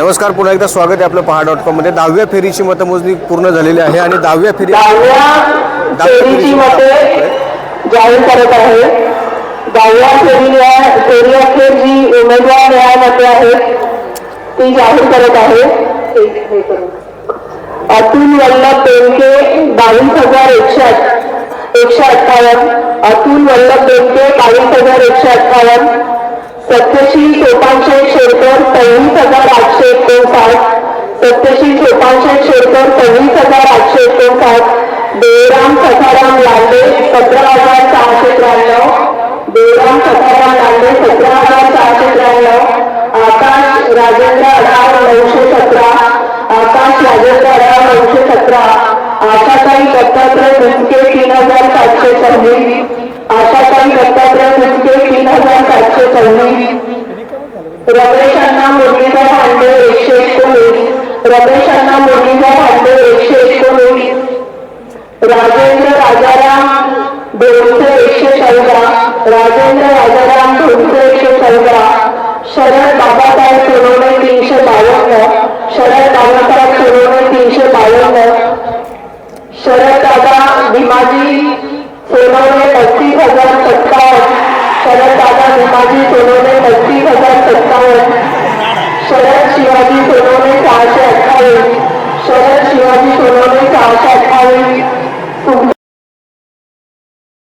नमस्कार पुन्हा एकदा स्वागत आहे आपलं पहा डॉट कॉममध्ये दहाव्या फेरीची मतमोजणी पूर्ण झालेली आहे आणि दहाव्या फेरी दहाव्या फेरीची मते जाहीर करत आहे. दहाव्या फेरी फेरी अखेर जी उमेदवार आहेत ती जाहीर करत आहे. अतुल वल्लभ बेनके बावीस हजार एकशे एकशे अठ्ठावन्न. अतुल वल्लभ बेनके बावीस हजार एकशे अठ्ठावन्न. सत्यशील सोपानशेठ शेरकर सव्वीस हजार सोपानशेठ शेरकर सव्वीस हज़ार आठशे एकोणसाठ देवराम सखाराम लांडे सतरा हज़ार सहाशे त्र्याण्णव देवराम सखाराम लांडे सतरा हज़ार सहाशे त्र्याण्णव आकाश राजेंद्र अडाव नऊशे सतरा आकाश राजेंद्र अडाव नऊशे सतरा आशाताई दत्तात्रय मुंडके तीन हज़ार सातशे सव्वीस आशाताई दत्तात्रय मुंडके तीन हज़ार सातशे सव्वीस रमेश अण्णा मुरलीधर भांडे एकशे एकोणीस रमेश राजेंद्र राजाराम दोनशे एकशे चौदा. राजेंद्र राजाराम दोनशे एकशे चौदा. शरद बाबासाहेब सोनवणे तीनशे बावन्न. शरद बाबासाहेब सोनवणे तीनशे बावन्न. शरद दादा भीमाजी सोनवणे पस्तीस हज़ार सत्तावन्न. शरद दादा भीमाजी सोनवणे पस्तीस हज़ार सत्तावन्न. शरद शिवाजी सोनवणे सहाशे